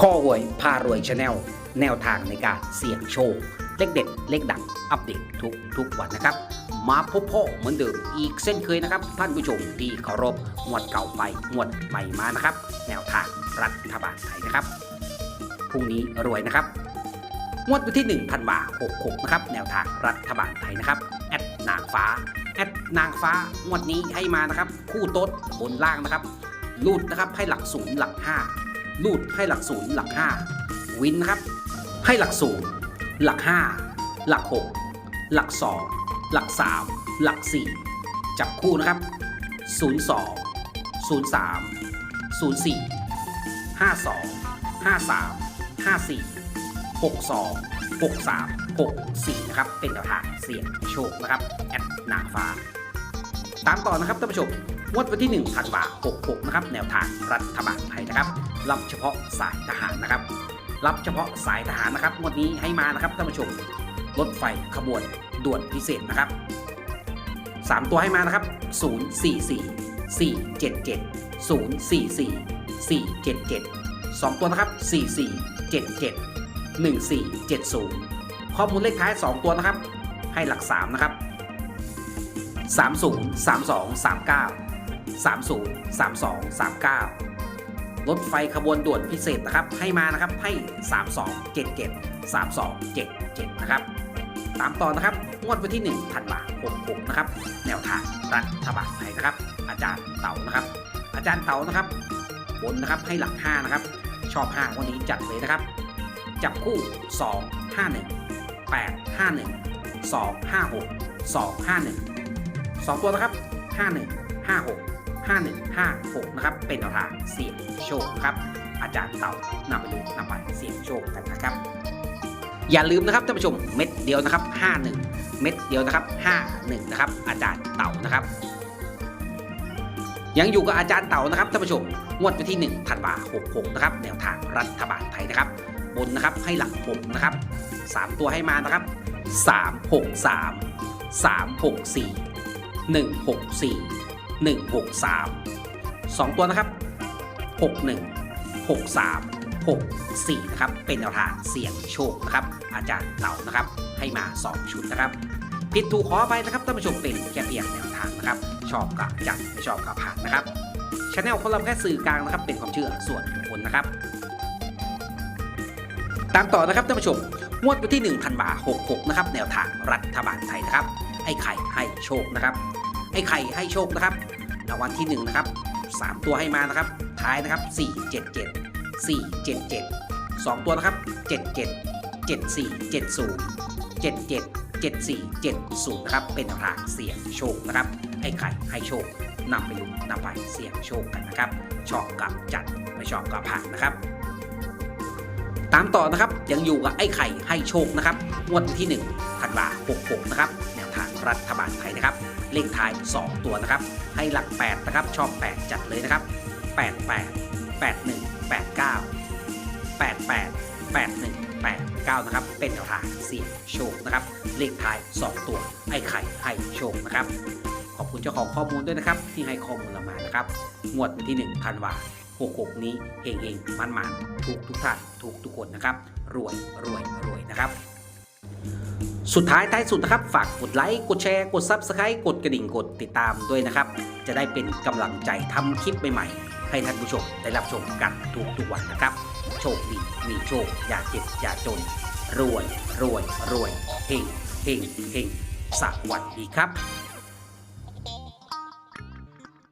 ข้อหวยพารวยชาแนลแนวทางในการเสี่ยงโชค เลขเด็ด เลขดัง อัปเดตทุกทุกวันนะครับ มาพบพ่อเหมือนเดิมอีกเส้นเคยนะครับ ท่านผู้ชมที่เคารพงวดเก่าไปงวดใหม่มานะครับ แนวทางรัฐบาลไทยนะครับพรุ่งนี้รวยนะครับงวดวันที่ 1 ธันวา66 นะครับ แนวทางรัฐบาลไทยนะครับ แอดนางฟ้า แอดนางฟ้างวดนี้ให้มานะครับ คู่โต๊ดบนล่างนะครับลูดนะครับให้หลักศูนย์หลัก 5 ลูดให้หลักศูนย์หลัก 5 วินครับ ให้หลักศูนย์หลัก 5 หลัก 6 หลัก 2 หลัก 3 หลัก 4 จับคู่นะครับ 02 03 04 52 53 54 62 63 64 นะครับ เป็นแนวทางเสี่ยงโชคนะครับ แอดนางฟ้า ตามต่อนะครับท่านผู้ชม งวดวันที่1ธันวา66นะครับแนวทางรัฐบาลไทยนะครับ รับเฉพาะสายทหารนะครับ รับเฉพาะสายทหารนะครับงวดนี้ให้มานะครับท่านผู้ชมรถไฟขบวนด่วนพิเศษนะครับ 3 ตัวให้มานะครับ 044 477 044 477 2 ตัวนะครับ 44 77 1470 ข้อมูลเลขท้าย 2 ตัวนะครับ ให้หลัก 3 นะครับ 30 32 39 30 32 39 รถไฟขบวนด่วนพิเศษนะครับ ให้มานะครับให้ 32 77 32 77 นะครับ ตามต่อนะครับ งวดวันที่ 1 ธันวาคม66นะครับ แนวทางรัฐบาลไทยนะครับ อาจารย์เต๋านะครับ อาจารย์เต๋านะครับ บนนะครับให้หลัก 5 นะครับ ชอบ 5 วันนี้จัดเลยนะครับ จับคู่ 2 5 1 8 5 1 2 5 6 2 5 1 2 ตัวนะครับ 51 56 56 นะครับ เป็นแนวทางเสี่ยงโชคครับ อาจารย์เต่านำไปดูนำไปเสี่ยงโชคกันนะครับ อย่าลืมนะครับท่านผู้ชมเม็ดเดียวนะครับ 51 เม็ดเดียวนะครับ 51 นะครับ อาจารย์เต่านะครับยังอยู่กับอาจารย์เต่านะครับท่านผู้ชมงวดวันที่1ธันวา66นะครับแนวทางรัฐบาลไทยนะครับ บนนะครับให้หลัก6นะครับ 3 ตัวให้มานะครับ 363 364 164 163 2 ตัวนะครับ 61 63 64 นะครับ เป็นแนวทางเสี่ยงโชคนะครับ อาจารย์เต่านะครับ ให้มา 2 ชุดนะครับ ผิดถูกขอไปนะครับท่านผู้ชมเป็นแค่เพียงแนวทางนะครับ ชอบกับจัดไม่ชอบกับผ่านนะครับช anel ของเราแค่สื่อกลางนะครับ เป็นความเชื่อส่วนบุคคลนะครับ ตามต่อนะครับท่านผู้ชมงวดวันที่1ธันวา66 นะครับ แนวทางรัฐบาลไทยนะครับ ไอ้ไข่ให้โชคนะครับ ไอ้ไข่ให้โชคนะครับรางวัลที่1นะครับ3 ตัวให้มานะครับ ท้ายนะครับ 477 477 2 ตัวนะครับ 77 74 70 77 74 70นะครับเป็นทางเสี่ยงโชคนะครับไอ้ไข่ให้โชคนำไปดูนำไปเสี่ยงโชคกันนะครับ ชอบกับจัดไม่ชอบกับผ่านนะครับ ตามต่อนะครับยังอยู่กับไอ้ไข่ให้โชคนะครับงวดวันที่1ธันวา66นะครับ รัฐบาลไทยนะครับ เลขท้าย 2 ตัวนะครับ ให้หลัก 8 นะครับ ชอบ 8 จัดเลยนะครับ 88 81 89 88 81 89 นะครับ เป็นแนวทางเสี่ยงโชคนะครับ เลขท้าย 2 ตัว ไอ้ไข่ให้โชคนะครับ ขอบคุณเจ้าของข้อมูลด้วยนะครับ ที่ให้ข้อมูลเรามานะครับ งวดวันที่ 1 ธันวา66 นี้เฮงเฮงมันมันๆทุกทุกท่านทุกทุกคนนะครับ รวยรวยรวยนะครับ สุดท้ายท้ายสุดนะครับ ฝากกดไลค์กดแชร์กด Subscribe กดกระดิ่งกดติดตามด้วยนะครับ จะได้เป็นกำลังใจทำคลิปใหม่ๆ ให้ท่านผู้ชมได้รับชมกันทุกทุกๆวันนะครับ โชคดีมีโชค อย่าเจ็บอย่าจน รวยรวยรวยเฮงเฮงเฮงสวัสดีครับ